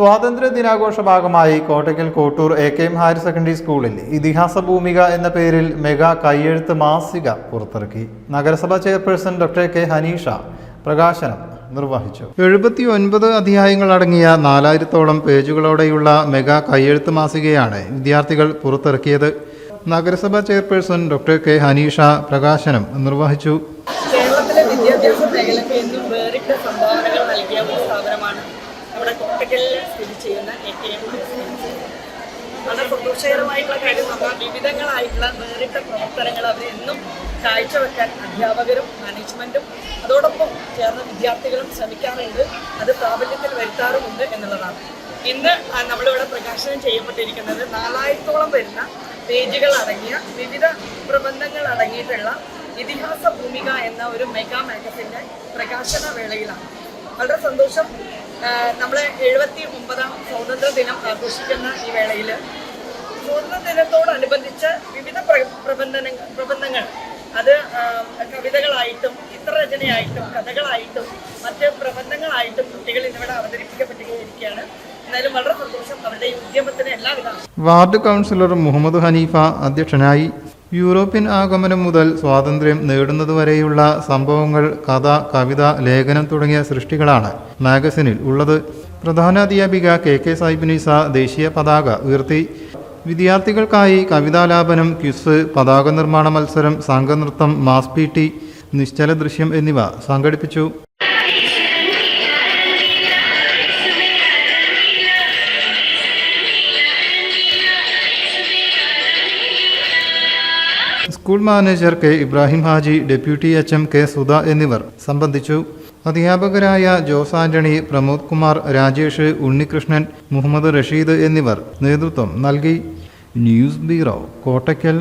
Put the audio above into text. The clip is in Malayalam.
സ്വാതന്ത്ര്യ ദിനാഘോഷ ഭാഗമായി Kottakkal Kottoor A K M higher secondary സ്കൂളിൽ ഇതിഹാസ ഭൂമിക എന്ന പേരിൽ മെഗാ കയ്യെഴുത്ത് മാസിക പുറത്തിറക്കി. നഗരസഭാ ചെയർപേഴ്സൺ ഡോക്ടർ കെ ഹനീഷ പ്രകാശനം നിർവഹിച്ചു. എഴുപത്തി ഒൻപത് അധ്യായങ്ങൾ അടങ്ങിയ നാലായിരത്തോളം പേജുകളോടെയുള്ള മെഗാ കയ്യെഴുത്ത് മാസികയാണ് വിദ്യാർത്ഥികൾ പുറത്തിറക്കിയത്. നഗരസഭാ ചെയർപേഴ്സൺ ഡോക്ടർ കെ ഹനീഷ പ്രകാശനം നിർവഹിച്ചു. വിദ്യാഭ്യാസ മേഖലയ്ക്ക് എന്നും സംഭാവനകൾ നൽകിയ സ്ഥാപനമാണ് നമ്മുടെ കോട്ടക്കലിൽ സ്ഥിതി ചെയ്യുന്ന എ കെ എം വളരെ സന്തോഷകരമായിട്ടുള്ള കാര്യം നമ്മൾ വിവിധങ്ങളായിട്ടുള്ള വേറിട്ട പ്രവർത്തനങ്ങൾ അവർ എന്നും കാഴ്ചവെക്കാൻ അധ്യാപകരും മാനേജ്മെന്റും അതോടൊപ്പം ചേർന്ന വിദ്യാർത്ഥികളും ശ്രമിക്കാറുണ്ട്. അത് പ്രാബല്യത്തിൽ വരുത്താറുമുണ്ട് എന്നുള്ളതാണ്. ഇന്ന് നമ്മളിവിടെ പ്രകാശനം ചെയ്യപ്പെട്ടിരിക്കുന്നത് നാലായിരത്തോളം വരുന്ന പേജുകൾ അടങ്ങിയ വിവിധ പ്രബന്ധങ്ങൾ അടങ്ങിയിട്ടുള്ള ഇതിഹാസ ഭൂമിക എന്ന ഒരു മെഗാ മാഗസിന്റെ പ്രകാശന വേളയിലാണ്. വളരെ സന്തോഷം. നമ്മൾ എഴുപത്തി ഒമ്പതാം സ്വാതന്ത്ര്യ ദിനം ആഘോഷിക്കുന്ന ഈ വേളയിൽ സ്വാതന്ത്ര്യ ദിനത്തോടനുബന്ധിച്ച് വിവിധ പ്ര- പ്രബന്ധന പ്രബന്ധങ്ങൾ അത് കവിതകളായിട്ടും ചിത്രരചനയായിട്ടും കഥകളായിട്ടും മറ്റ് പ്രബന്ധങ്ങളായിട്ടും കുട്ടികൾ ഇന്നിവിടെ അവതരിപ്പിക്കപ്പെട്ടിരിക്കുകയാണ് എന്നാലും വളരെ സന്തോഷം. അവരുടെ വാർഡ് കൗൺസിലർ മുഹമ്മദ് ഹനീഫ അധ്യക്ഷനായി യൂറോപ്യൻ ആഗമനം മുതൽ സ്വാതന്ത്ര്യം നേടുന്നതുവരെയുള്ള സംഭവങ്ങൾ കഥ കവിത ലേഖനം തുടങ്ങിയ സൃഷ്ടികളാണ് മാഗസിനിൽ ഉള്ളത്. പ്രധാനാധ്യാപിക കെ കെ സാഹിബിനിസ ദേശീയ പതാക ഉയർത്തി. വിദ്യാർത്ഥികൾക്കായി കവിതാലാപനം ക്വിസ് പതാക നിർമ്മാണ മത്സരം സംഘനൃത്തം മാസ് പി ടി നിശ്ചല ദൃശ്യം എന്നിവ സംഘടിപ്പിച്ചു. School manager K Ibrahim Haji deputy H M K Sudha എന്നിവർ സംബന്ധിച്ചു. അധ്യാപകരായ ജോസ് ആന്റണി പ്രമോദ് കുമാർ രാജേഷ് ഉണ്ണികൃഷ്ണൻ മുഹമ്മദ് റഷീദ് എന്നിവർ നേതൃത്വം നൽകി. News bureau Kottakkal.